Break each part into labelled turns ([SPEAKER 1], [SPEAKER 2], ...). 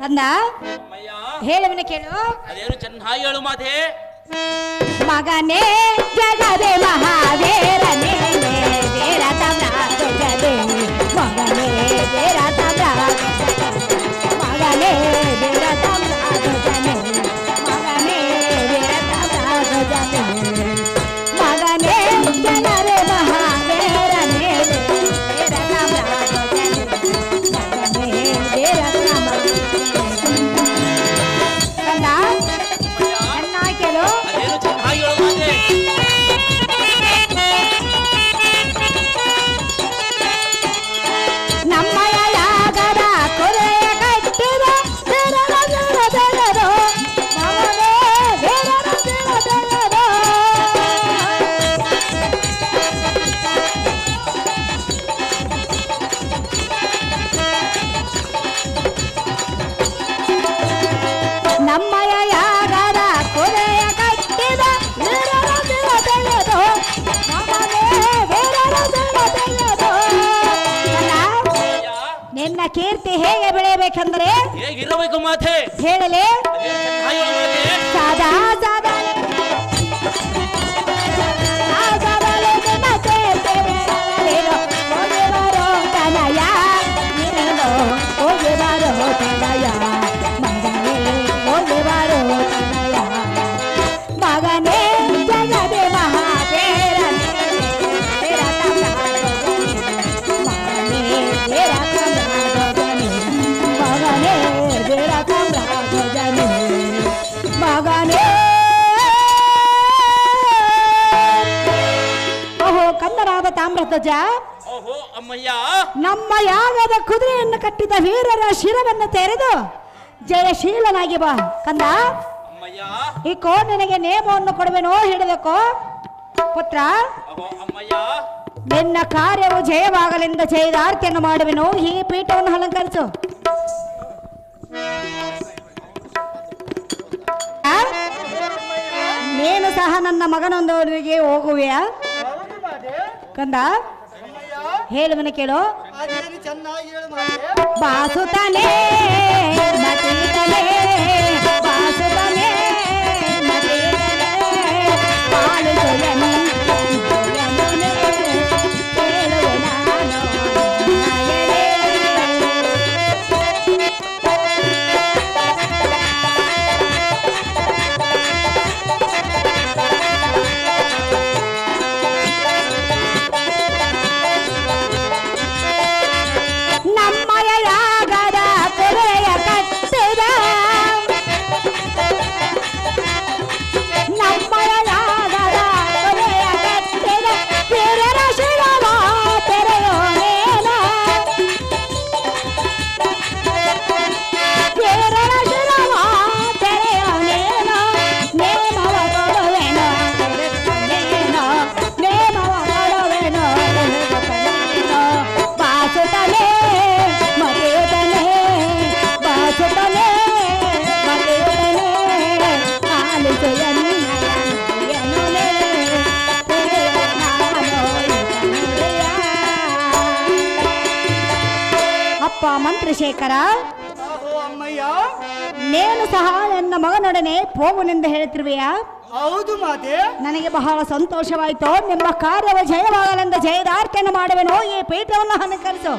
[SPEAKER 1] ಕಂದ?
[SPEAKER 2] ಅಮ್ಮಯ್ಯ.
[SPEAKER 1] ಹೇಳುವನ ಕೇಳು.
[SPEAKER 2] ಅದೇನು ಚೆನ್ನಾಗಿ ಹೇಳು ಮಾತೆ.
[SPEAKER 1] ಮಗನೇ ಜಗದೆ ಮಹಾವೀರನೇ ವೀರ ತಮ್ರಾಜನೇ ಮಗನೇ ವೀರ ನಿನ್ನ ಕೀರ್ತಿ ಹೇಗೆ ಬೆಳೆಯಬೇಕೆಂದರೆ
[SPEAKER 2] ಹೇಗಿರಬೇಕು ಮಾತೆ?
[SPEAKER 1] ಹೇಳಲಿ
[SPEAKER 2] ಸಾದಾ ಸಾದಾ ಹೇಳು
[SPEAKER 1] ಸದಾ ಸದಾ ಓಹೋ
[SPEAKER 2] ಅಮ್ಮಯ್ಯ.
[SPEAKER 1] ನಮ್ಮ ಯಾವದ ಕುದುರೆಯನ್ನು ಕಟ್ಟಿದ ವೀರರ ಶಿರವನ್ನು ತೆರೆದು ಜಯಶೀಲನಾಗಿ ಬಾ. ಕಂದ?
[SPEAKER 2] ಈ
[SPEAKER 1] ಕೋ ನಿನಗೆ ನೇಮವನ್ನು ಕೊಡುವೆನೋ ಹೇಳಬೇಕು? ಪುತ್ರ?
[SPEAKER 2] ಓಹೋ ಅಮ್ಮಯ್ಯ.
[SPEAKER 1] ನಿನ್ನ ಕಾರ್ಯವು ಜಯವಾಗಲಿಂದ ಜಯದಾರ್ತಿಯನ್ನು ಮಾಡುವೆನು? ಈ ಪೀಠವನ್ನು ಅಲಂಕರಿಸು? ನೀನು ಸಹ ನನ್ನ ಮಗನೊಂದವರಿಗೆ ಹೋಗುವೆಯಾ? ಕಂದ?
[SPEAKER 3] ಅಮ್ಮಯ್ಯ
[SPEAKER 1] ಹೇಳುವನ ಕೇಳು.
[SPEAKER 3] ಅದೇನು ಚೆನ್ನಾಗಿ ಹೇಳು ಮಾತೆ
[SPEAKER 1] ಬಾಸುತ್ತಾನೆ ಮಂತ್ರಶೇಖರ
[SPEAKER 3] ನೀನು ಅಮ್ಮಯ್ಯ.
[SPEAKER 1] ನೇನು ಸಹ ನನ್ನ ಮಗನೊಡನೆ ಹೋಗುನೆಂದು ಹೇಳ್ತಿರುವೆಯಾ
[SPEAKER 3] ಹೌದು ಮಾತೆ.
[SPEAKER 1] ನನಗೆ ಬಹಳ ಸಂತೋಷವಾಯಿತು. ನಿಮ್ಮ ಕಾರ್ಯವ ಜಯವಾಗಲೆಂದು ಜಯದಾರ್ಥನ ಮಾಡುವೆನು. ಈ ಪೀಠವನ್ನು ಅಲಂಕರಿಸು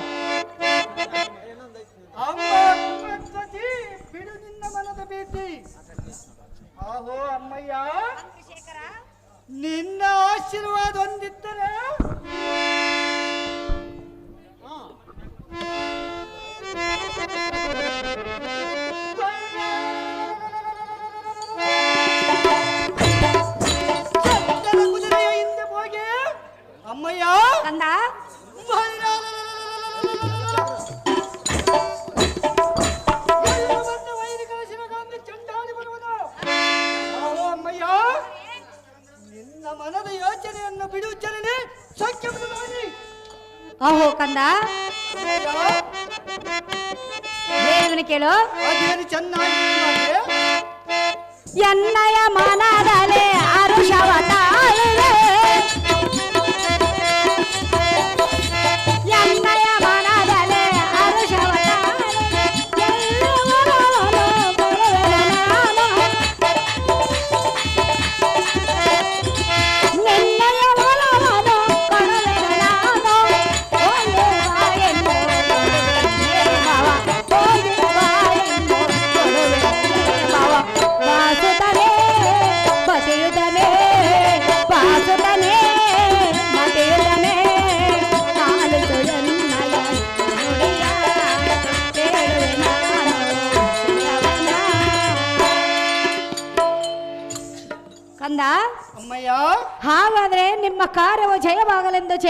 [SPEAKER 3] ಅಮ್ಮ ಕುಮದ್ವತಿ, ಬಿಡು ನಿನ್ನ ಮನದ ಭೀತಿ. ಆಹೋ ಅಮ್ಮಯ್ಯ. ನಿನ್ನ ಆಶೀರ್ವಾದ ಹೊಂದಿದ್ದರೆ ಹೋಗಿ ಅಮ್ಮಯ್ಯ? ನಿನ್ನ ಮನದ ಯೋಚನೆಯನ್ನು ಬಿಡುವುಚ್ಚನೆ ಸಖ್ಯ
[SPEAKER 1] ಅಹೋ ಕಂದ ಹೇಳುವನು ಕೇಳು
[SPEAKER 3] ಅದೇನು ಚೆನ್ನಾಗಿ ಮಾತೆ?
[SPEAKER 1] ಎನ್ನಯ ಮನದಲೆ ಅರುಷವ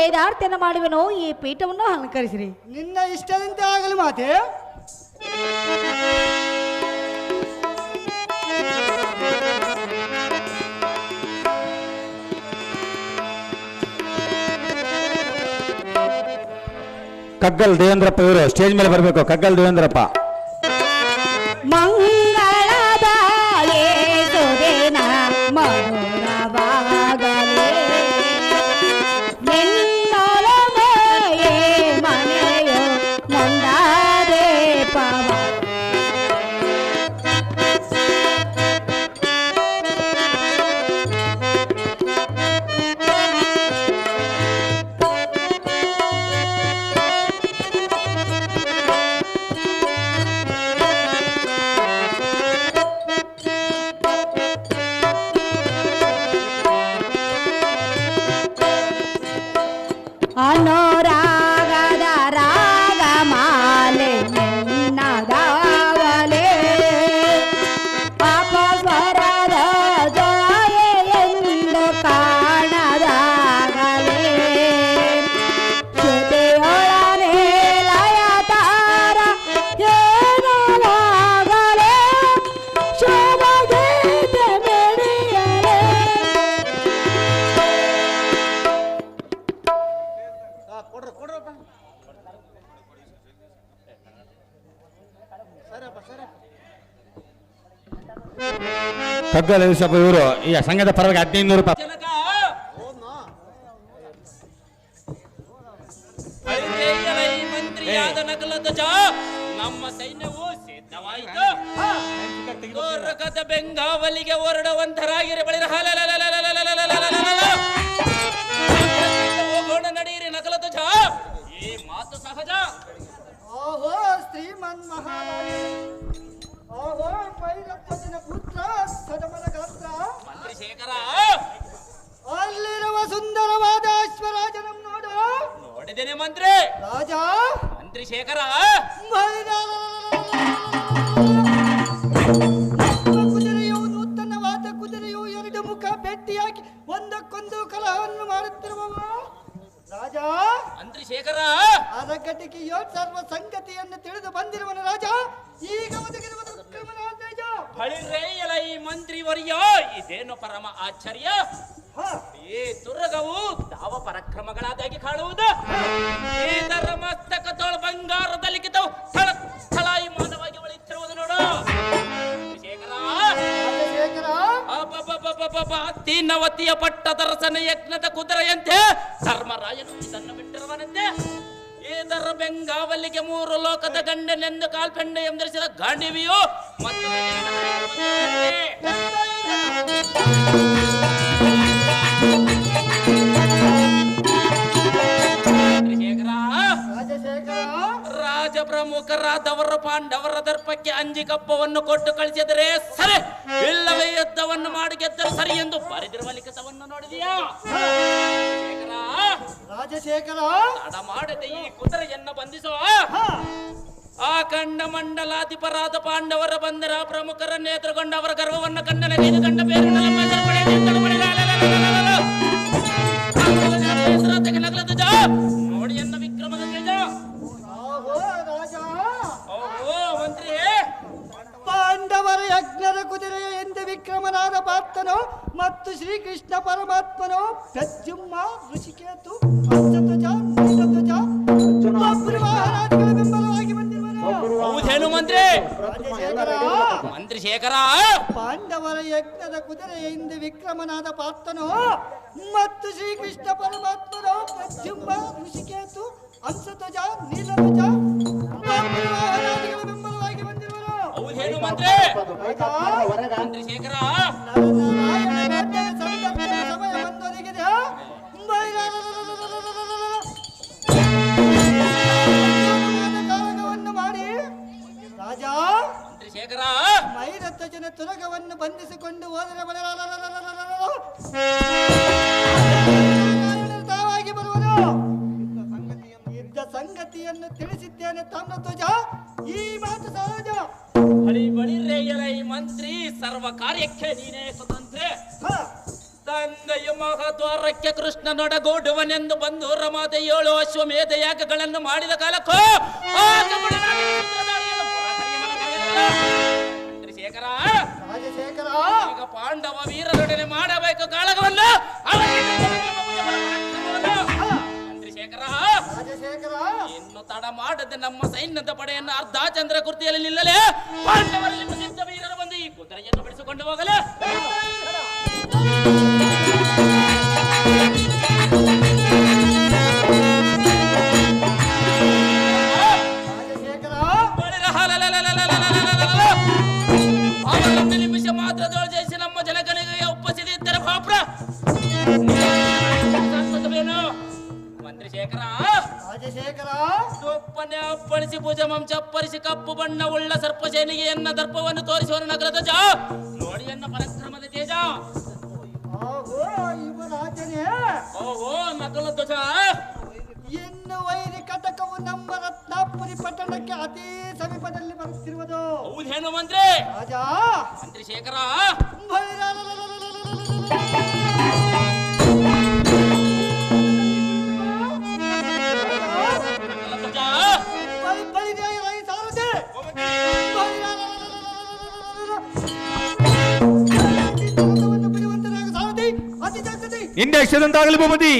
[SPEAKER 1] ಜಯದಾರ್ಥಿಯನ್ನು ಮಾಡುವೆನು ಈ ಪೀಠವನ್ನು ಅಲಂಕರಿಸಿರಿ.
[SPEAKER 3] ನಿನ್ನ ಇಷ್ಟದಂತೆ ಆಗಲು ಮಾತೆ.
[SPEAKER 4] ಕಗ್ಗಲ್ ದೇವೇಂದ್ರಪ್ಪ ಇವರು ಸ್ಟೇಜ್ ಮೇಲೆ ಬರಬೇಕು. ಕಗ್ಗಲ್ ದೇವೇಂದ್ರಪ್ಪ. ಕಗ್ಗಲ್ ಸ್ವಲ್ಪ ಇವರು ಈ ಸಂಘದ ಪರವಾಗಿ ಹದಿನೈದು ನೂರು ರೂಪಾಯಿ
[SPEAKER 2] ಜನಕ ಅಳಿದೇಯಲೈ ಮಂತ್ರಿಯಾದ ನಕಲ ಧ್ವಜ ನಮ್ಮ ಸೈನ್ಯವು ಸಿದ್ಧವಾಯಿತು ಬೆಂಗಾವಲಿಗೆ ಹೊರಡುವಂತರಾಗಿರಿ ಬಳಿರ ಹೋಗೋಣ ನಡೀರಿ ನಕಲ ಧ್ವಜ ಈ ಮಾತು ಸಹಜ
[SPEAKER 3] ಓಹೋ ಶ್ರೀಮನ್ ಮಹಾರಾಜ ಓಹೋ ಪೈರಪ್ಪನ ಪುತ್ರ ಸದಮನ ಗಾತ್ರ
[SPEAKER 2] ಮಂತ್ರಿ ಶೇಖರ
[SPEAKER 3] ಅಲ್ಲಿರುವ ಸುಂದರವಾದ ಅಶ್ವರಾಜನಂ ನೋಡು.
[SPEAKER 2] ನೋಡಿದ್ದೇನೆ ಮಂತ್ರಿ.
[SPEAKER 3] ರಾಜ!
[SPEAKER 2] ಮಂತ್ರಿ ಶೇಖರ
[SPEAKER 3] ಕುದುರೆಯು ನೂತನವಾದ ಕುದುರೆಯು ಎರಡು ಮುಖ ಭೇಟಿಯಾಗಿ ಒಂದಕ್ಕೊಂದು ಕಲಹವನ್ನು ಮಾಡುತ್ತಿರುವವ ರಾಜ!
[SPEAKER 2] ಮಂತ್ರಿ ಶೇಖರ
[SPEAKER 3] ಅರಗಟ್ಟಿಗೆಯೋ ಸರ್ವ ಸಂಗತಿಯನ್ನು ತಿಳಿದು ಬಂದಿರುವನು ರಾಜ. ಈಗ ಒದಗಿರುವುದು ವಿಕ್ರಮನಾದ
[SPEAKER 2] ಈ ಮಂತ್ರಿ ವರ್ಯ ಇದೇನು ಪರಮ ಆಶ್ಚರ್ಯ? ಈ ತುರಗವು ಯಾವ ಪರಕ್ರಮಗಳಾದಾಗಿ ಕಾಣುವುದು. ಇದರ ಮಸ್ತಕ ತೋಳ ಬಂಗಾರದ ಲಿಖಿತವು ಸ್ಥಳ ಸ್ಥಳಾಯಿ ಮಾನವಾಗಿ ಒಳಿತಿರುವುದು ನೋಡು. ಶೇಖರ
[SPEAKER 3] ಪಟ್ಟ
[SPEAKER 2] ದರ್ಶನ ಅತ್ತಿನವತಿಯ ಯಜ್ಞದ ಕುದುರೆಯಂತೆ ಧರ್ಮರಾಯನು ಇದನ್ನು ಬಿಟ್ಟಿರುವನಂತೆ. ಇದರ ಬೆಂಗಾವಲಿಗೆ ಮೂರು ಲೋಕದ ಗಂಡನೆಂದು ಕಾಲ್ಪೆಂಡ ಎಂದರಿಸಿದ ಗಾಂಡಿವಿಯು ಮತ್ತು ರಾಜ ಪ್ರಮುಖರಾದವರು ಪಾಂಡವರ ದರ್ಪಕ್ಕೆ ಅಂಜಿ ಕಪ್ಪವನ್ನು ಕೊಟ್ಟು ಕಳಿಸಿದರೆ ಸರಿ, ಇಲ್ಲವೇ ಯುದ್ಧವನ್ನು ಮಾಡಿ ಗೆದ್ದರೆ ಸರಿ ಎಂದು ಬರೆದಿರುವ ಲಿಖಿತವನ್ನು ನೋಡಿದೆಯಾ?
[SPEAKER 3] ರಾಜಶೇಖರ!
[SPEAKER 2] ತಡ ಮಾಡದೆ ಈ ಕುದುರೆಯನ್ನ
[SPEAKER 3] ಬಂಧಿಸುವ
[SPEAKER 2] ಆ ಕಂಡ ಮಂಡಲಾಧಿಪರಾದ ಪಾಂಡವರ ಬಂದರ ಪ್ರಮುಖರನ್ನು ಎದುರುಗೊಂಡು ಅವರ ಗರ್ವವನ್ನು ಕಂಡನೆ ನೀನು ಕಂಡ ಬೇರೆ ನೋಡಿ ಎನ್ನ ಓಹೋ ಮಂತ್ರಿ.
[SPEAKER 3] ಪಾಂಡವರ ಯಜ್ಞದ ಕುದುರೆ ಎಂದು ವಿಕ್ರಮನಾದ ಪಾತ್ರನು ಮತ್ತು ಶ್ರೀಕೃಷ್ಣ ಪರಮಾತ್ಮನು ಪ್ರದ್ಯುಮ್ನ
[SPEAKER 2] ಮಂತ್ರಿ ಶೇಖರ
[SPEAKER 3] ಪಾಂಡವರ ಯಜ್ಞದ ಕುದುರೆಯ ಹಿಂದೆ ವಿಕ್ರಮನಾದ ಪಾರ್ಥನು ಮತ್ತು ಶ್ರೀಕೃಷ್ಣ ಪರಮಾತ್ಮನು ಪ್ರದ್ಯುಮ್ನ ಋಷಿಕೇತು ಹಂಸಧ್ವಜ ನೀಲಧ್ವಜ ಒಬ್ಬರು ಮಹಾರಾಜಗಳ ಬೆಂಬಲವಾಗಿ ಬಂದಿರುವನು
[SPEAKER 2] ಹೌದೇನು ಮಂತ್ರಿ
[SPEAKER 3] ರಾಜ ತುರಗವನ್ನು ಬಂಧಿಸಿಕೊಂಡು ಹೋದರೆ ತಾವಾಗಿ ಸಂಗತಿಯನ್ನು ತಿಳಿಸಿದ್ದೇನೆ ತಾಮ್ರಧ್ವಜ ಈ ಮಾತು ಸಹಜ.
[SPEAKER 2] ಬಳಿ ಬಳಿ ರೇಯಲ ಈ ಮಂತ್ರಿ ಸರ್ವ ಕಾರ್ಯಕ್ಕೆ ನೀನೇ ಸ್ವತಂತ್ರ.
[SPEAKER 3] ತಂದೆಯು
[SPEAKER 2] ತಂದೆಯ ಮಹದ್ವಾರಕ್ಕೆ ಕೃಷ್ಣನೊಡಗೂಡುವನೆಂದು ಬಂದು ರಮಾದ ಏಳು ಅಶ್ವಮೇಧ ಯಾಗಗಳನ್ನು ಮಾಡಿದ ಕಾಲಕ್ಕೂ
[SPEAKER 3] ರಾಜಶೇಖರ
[SPEAKER 2] ಈಗ ಪಾಂಡವ ವೀರರೊಡನೆ ಮಾಡಬೇಕು ಕಾಳಗವನ್ನು. ಚಂದ್ರಶೇಖರ
[SPEAKER 3] ರಾಜಶೇಖರ.
[SPEAKER 2] ಇನ್ನು ತಡ ಮಾಡದೆ ನಮ್ಮ ಸೈನ್ಯದ ಪಡೆಯನ್ನು ಅರ್ಧ ಚಂದ್ರ ಕುರ್ತಿಯಲ್ಲಿ ನಿಲ್ಲಲೇ ಪಾಂಡವರಲ್ಲಿ ಪ್ರಸಿದ್ಧ ವೀರರು ಬಂದು ಈ ಕುದುರೆಯನ್ನು ಬಿಡಿಸಿಕೊಂಡು ಹೋಗಲೇ. ಮಂತ್ರಿ ಶೇಖರ
[SPEAKER 3] ರಾಜಶೇಖರ.
[SPEAKER 2] ಸೊಪ್ಪನೆ ಅಪ್ಪಳಿಸಿ ಭುಜಮಂ ಚಪ್ಪರಿಸಿ ಕಪ್ಪು ಬಣ್ಣ ಉಳ್ಳ ಸರ್ಪ ಸೇನಿಗೆಯನ್ನ ದರ್ಪವನ್ನು ತೋರಿಸುವ ನಗರದ ಜ ನೋಡಿಯನ್ನ ಪರಾಕ್ರಮದ ತೇಜ.
[SPEAKER 3] ಓಹೋ
[SPEAKER 2] ನಕಲ ಧ್ವಜ
[SPEAKER 3] ಇನ್ನು ವೈರಿ ಕಟಕವು ನಮ್ಮ ರತ್ನಾಪುರಿ ಪಟ್ಟಣಕ್ಕೆ ಅತಿ ಸಮೀಪದಲ್ಲಿ ಬರುತ್ತಿರುವುದು.
[SPEAKER 2] ಹೌದೇನು ಮಂತ್ರಿ?
[SPEAKER 3] ರಾಜ.
[SPEAKER 2] ಮಂತ್ರಿ ಶೇಖರ ನಕಲ
[SPEAKER 4] നിന്റെ
[SPEAKER 3] അക്ഷരം താങ്കൾ
[SPEAKER 4] ഭൂമതി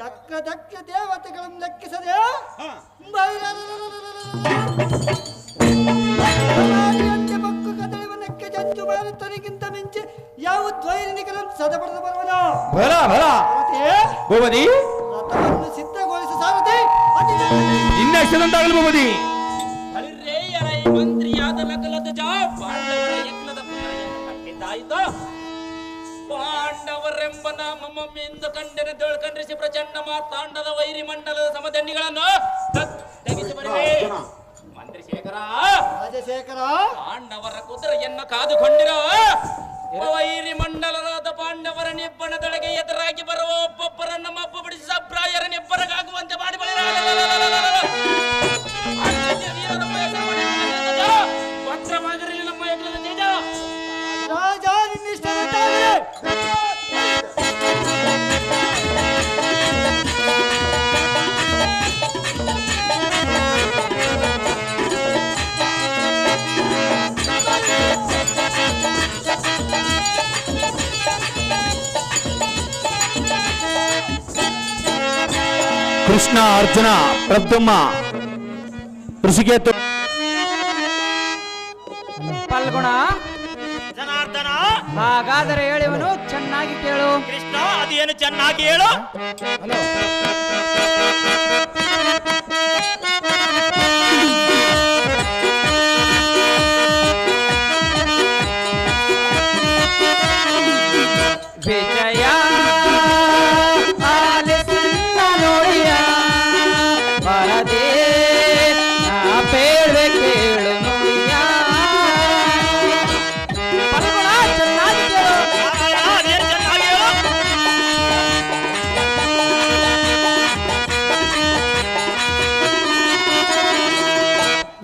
[SPEAKER 3] ಚಕ್ಕ ಚಕ್ರದಕ್ಕೆ ದೇವತೆಗಳನ್ನು ಲೆಕ್ಕಿಸದೆ ಮಕ್ಕು ಕದಳಿವನಕ್ಕೆ ಜಂತು ಯಾವ ದ್ವೈನಿಕರನ್ನು ಸದಪಡೆದು ಬರುವನ?
[SPEAKER 4] ಬರ
[SPEAKER 3] ಬರ.
[SPEAKER 4] ಭೂಮತಿ
[SPEAKER 3] ರಥವನ್ನು ಸಿದ್ಧಗೊಳಿಸ ಸಾರಥಿ.
[SPEAKER 2] ಇನ್ನೆಷ್ಟದಂತಾಗಲು ಭೂಮತಿ ಮಂತ್ರಿಯಾದ ನಕಲದ ಜಾ ಪಾಂಡವರ ಯಜ್ಞದ ಪುನರ್ಯಜ್ಞ ಕಟ್ಟಿದ್ದಾಯಿತು ಪಾಂಡವರೆಂಬ ನಾಮ ಕಂಡರೆ ದೊಳ್ಕಂಡ್ರಿಸಿ ಪ್ರಚಂಡ ಮಾತಾಂಡದ ವೈರಿ ಮಂಡಲದ ಸಮದಂಡಿಗಳನ್ನು ಬರುವೆ ಮಂತ್ರಿ ಶೇಖರ
[SPEAKER 3] ರಾಜಶೇಖರ.
[SPEAKER 2] ಪಾಂಡವರ ಕುದುರೆಯನ್ನು ಕಾದುಕೊಂಡಿರೋ ವೈರಿ ಮಂಡಲರಾದ ಪಾಂಡವರ ನಿಬ್ಬಣದೊಳಗೆ ಎದುರಾಗಿ ಬರುವ ಒಬ್ಬೊಬ್ಬರನ್ನು ಮಬ್ಬು ಬಿಡಿಸಿ ಸಬ್ರಾಯರ ನಿಬ್ಬರಗಾಗುವಂತೆ ಮಾಡಿ
[SPEAKER 4] ಕೃಷ್ಣ ಅರ್ಜುನ ಪ್ರದ್ಯುಮ್ಮ ಋಷಿಕೇತು.
[SPEAKER 5] ಪಲ್ಗುಣ.
[SPEAKER 6] ಜನಾರ್ದನ.
[SPEAKER 5] ಹಾಗಾದರೆ ಹೇಳಿವನು ಚೆನ್ನಾಗಿ ಕೇಳು.
[SPEAKER 6] ಕೃಷ್ಣ ಅದೇನು ಚೆನ್ನಾಗಿ ಹೇಳು.
[SPEAKER 5] ವಿಜಯ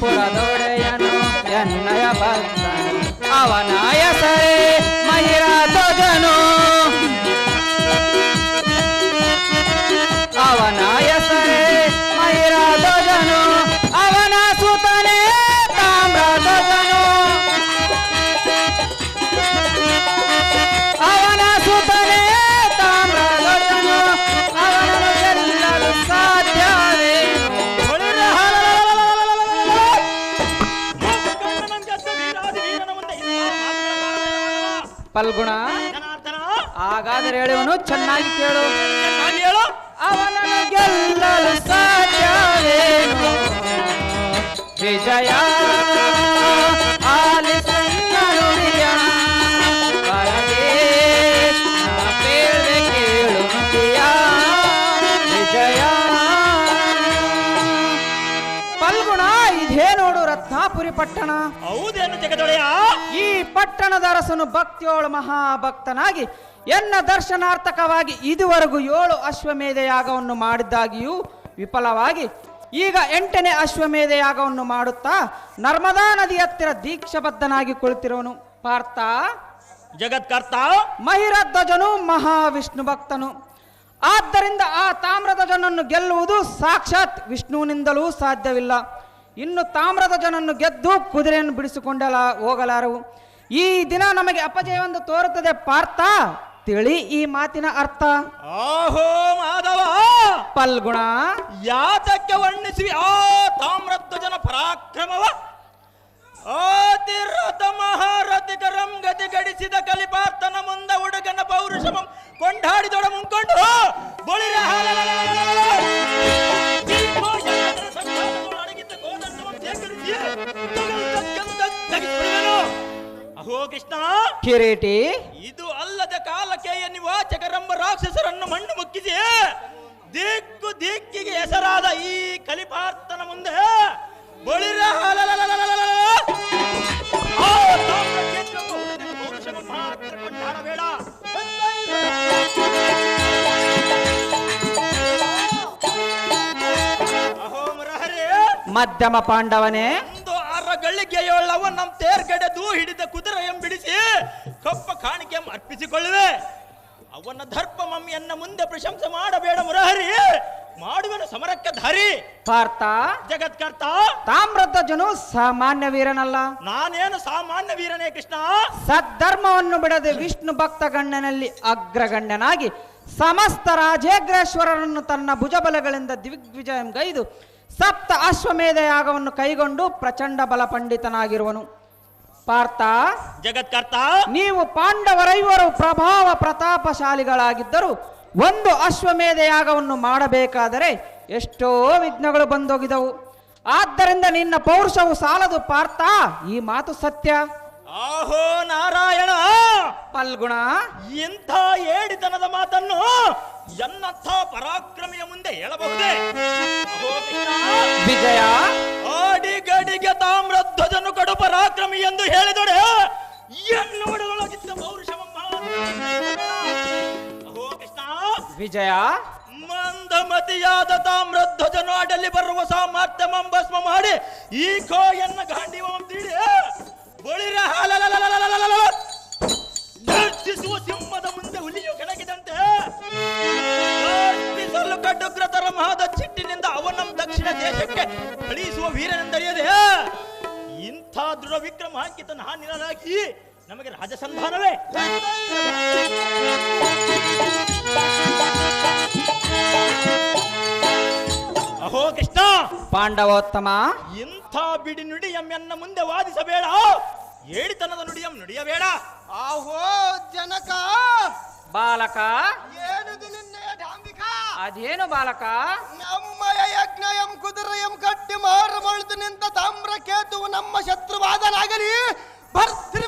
[SPEAKER 5] ಪುರದೊಡೆಯನು ಎನ್ನಯ ಭಕ್ತನು ಅವನ ಹೆಸರೇ ಪಲ್ಗುಣ. ಹಾಗಾದರೆ ಹೇಳುವನು ಚೆನ್ನಾಗಿ ಕೇಳು.
[SPEAKER 6] ಹೇಳು
[SPEAKER 5] ಅವನನ್ನು ಗೆಲ್ಲಲು ಸಾಧ್ಯವೇನು? ವಿಜಯ ಆಲಿಸನ್ನ ಪಟ್ಟಣ.
[SPEAKER 6] ಹೌದೇನು
[SPEAKER 5] ಈ ಪಟ್ಟಣದ ಅರಸನು ಭಕ್ತಿಯೋಳು ಮಹಾಭಕ್ತನಾಗಿ ಎನ್ನ ದರ್ಶನಾರ್ಥಕವಾಗಿ ಇದುವರೆಗೂ ಏಳು ಅಶ್ವಮೇಧ ಯಾಗವನ್ನು ಮಾಡಿದ್ದಾಗಿಯೂ ವಿಫಲವಾಗಿ ಈಗ ಎಂಟನೇ ಅಶ್ವಮೇಧ ಯಾಗವನ್ನು ಮಾಡುತ್ತಾ ನರ್ಮದಾ ನದಿ ಹತ್ತಿರ ದೀಕ್ಷಬದ್ಧನಾಗಿ ಕುಳಿತಿರುವನು. ಪಾರ್ಥ
[SPEAKER 6] ಜಗತ್ಕರ್ತ
[SPEAKER 5] ಮಹಿರಧ್ವಜನು ಮಹಾವಿಷ್ಣು ಭಕ್ತನು. ಆದ್ದರಿಂದ ಆ ತಾಮ್ರಧ್ವಜನನ್ನು ಗೆಲ್ಲುವುದು ಸಾಕ್ಷಾತ್ ವಿಷ್ಣುವಿನಿಂದಲೂ ಸಾಧ್ಯವಿಲ್ಲ. ಇನ್ನು ತಾಮ್ರದ ಜನನ್ನು ಗೆದ್ದು ಕುದುರೆಯನ್ನು ಬಿಡಿಸಿಕೊಂಡಲ ಹೋಗಲಾರವು. ಈ ದಿನ ನಮಗೆ ಅಪಜಯವೆಂದು ತೋರುತ್ತದೆ ಪಾರ್ಥ. ತಿಳಿ ಈ ಮಾತಿನ ಅರ್ಥ.
[SPEAKER 6] ಆಹೋ ಮಾಧವ!
[SPEAKER 5] ಪಲ್ಗುಣ.
[SPEAKER 6] ಯಾತಕ್ಕೆ ವರ್ಣಿಸಿ ಆ ತಾಮ್ರಧ್ವಜನ ಪರಾಕ್ರಮವ? ಆತಿರಥ ಮಹಾರಥಿಕರಂ ಗತಿ
[SPEAKER 5] ಕಿರೀಟಿ.
[SPEAKER 6] ಇದು ಅಲ್ಲದ ಕಾಲಕ್ಕೆ ನಿವಾಚಕರೆಂಬ ರಾಕ್ಷಸರನ್ನು ಮಣ್ಣು ಮುಕ್ಕಿಸಿ ದಿಕ್ಕು ದಿಕ್ಕಿಗೆ ಹೆಸರಾದ ಈ ಕಲಿಪಾರ್ಥನ ಮುಂದೆ ಬಳಿರ ಮಾತ್ರ ಕೊಂಡಾಡಬೇಡ.
[SPEAKER 5] ಮಧ್ಯಮ ಪಾಂಡವನೇ.
[SPEAKER 6] ಗಳಿಗೆಯುಳ್ಳವ ನಮ್ಮ ತೇರ್ಗಡೆದು ಹಿಡಿದ ಕುದುರೆ ಬಿಡಿಸಿ ಕಪ್ಪ ಕಾಣಿಕೆ ಅರ್ಪಿಸಿಕೊಳ್ಳುವೆ. ಅವನ ದರ್ಪ ಮಮ್ಮಿಯನ್ನ ಮುಂದೆ ಪ್ರಶಂಸೆ ಮಾಡಬೇಡ ಮುರಹರಿ. ಮಾಡುವನು ಸಮರಕ್ಕೆ ಧಾರಿ.
[SPEAKER 5] ಪಾರ್ಥ
[SPEAKER 6] ಜಗತ್ಕರ್ತ.
[SPEAKER 5] ಜನು ಸಾಮಾನ್ಯ ವೀರನಲ್ಲ.
[SPEAKER 6] ನಾನೇನು ಸಾಮಾನ್ಯ ವೀರನೇ ಕೃಷ್ಣ?
[SPEAKER 5] ಸದ್ಧರ್ಮವನ್ನು ಬಿಡದೆ ವಿಷ್ಣು ಭಕ್ತ ಗಣ್ಯನಲ್ಲಿ ಅಗ್ರಗಣ್ಯನಾಗಿ ಸಮಸ್ತ ರಾಜೇಗ್ರೇಶ್ವರರನ್ನು ತನ್ನ ಭುಜಬಲಗಳಿಂದ ದಿಗ್ವಿಜಯಗೈದು ಸಪ್ತ ಅಶ್ವಮೇಧ ಯಾಗವನ್ನು ಕೈಗೊಂಡು ಪ್ರಚಂಡ ಬಲ ಪಂಡಿತನಾಗಿರುವನು ಪಾರ್ಥ
[SPEAKER 6] ಜಗತ್ಕರ್ತ
[SPEAKER 5] ನೀವು ಪಾಂಡವರೈವರು ಪ್ರಭಾವ ಪ್ರತಾಪಶಾಲಿಗಳಾಗಿದ್ದರು ಒಂದು ಅಶ್ವಮೇಧ ಯಾಗವನ್ನು ಮಾಡಬೇಕಾದರೆ ಎಷ್ಟೋ ವಿಘ್ನಗಳು ಬಂದೋಗಿದವು. ಆದ್ದರಿಂದ ನಿನ್ನ ಪೌರುಷವು ಸಾಲದು ಪಾರ್ಥ ಈ ಮಾತು ಸತ್ಯ.
[SPEAKER 6] ಆಹೋ ನಾರಾಯಣ!
[SPEAKER 5] ಪಲ್ಗುಣ
[SPEAKER 6] ಇಂಥ ಏಡಿತನದ ಮಾತನ್ನು ಎನ್ನಥ ಪರಾಕ್ರಮಿಯ ಮುಂದೆ ಹೇಳಬಹುದೇ?
[SPEAKER 5] ವಿಜಯ.
[SPEAKER 6] ಆಡಿಗಡಿಗೆ ತಾಮ್ರಧ್ವಜನು ಕಡು ಪರಾಕ್ರಮಿ ಎಂದು ಹೇಳಿದೊಡೆ. ಎನ್ನೋಡೊಳಗಿದ್ದ ಪೌರುಷವಮ್ಮ ಅಹೋ ಕೃಷ್ಣ.
[SPEAKER 5] ವಿಜಯ.
[SPEAKER 6] ಮಂದಮತಿಯಾದ ತಾಮ್ರಧ್ವಜನು ಅಡಲಿ ಬರುವ ಸಾಮರ್ಥ್ಯ ಮಂಬಸ್ಮ ಮಾಡಿ ಈ ಕೋ ಎನ್ನ ಕಡುಗ್ರತರ ಮಹದ ಚಿಟ್ಟಿನಿಂದ ಅವನಂ ದಕ್ಷಿಣ ದೇಶಕ್ಕೆ ಕಳಿಸುವ ವೀರನೆಂದರಿಯದೆ? ಇಂಥ ದೃಢ ವಿಕ್ರಮ ಹಾಕಿತ ನಾನಿರಲಾಗಿ ನಮಗೆ ರಾಜಸಂಧಾನವೇ ಅಹೋ ಕೃಷ್ಣ!
[SPEAKER 5] ಪಾಂಡವೋತ್ತಮ.
[SPEAKER 6] ಇಂಥ ಬಿಡಿ ನುಡಿಯಂ ಎನ್ನ ಮುಂದೆ ವಾದಿಸಬೇಡ. ಏಳಿತನದ ನುಡಿಯಂ ನುಡಿಯಬೇಡ.
[SPEAKER 3] ಆಹೋ ಜನಕ!
[SPEAKER 5] ಬಾಲಕ. ಅದೇನು ಬಾಲಕ
[SPEAKER 3] ನಮ್ಮ ಯಜ್ಞ ಎಂ ಕುದುರೆ ಎಂ ಕಟ್ಟಿ ಮಾರು ನಿಂತ ತಾಮ್ರ ಕೇತುವು ನಮ್ಮ ಶತ್ರುವಾದನಾಗಲಿ ಬರ್ತಿರಿ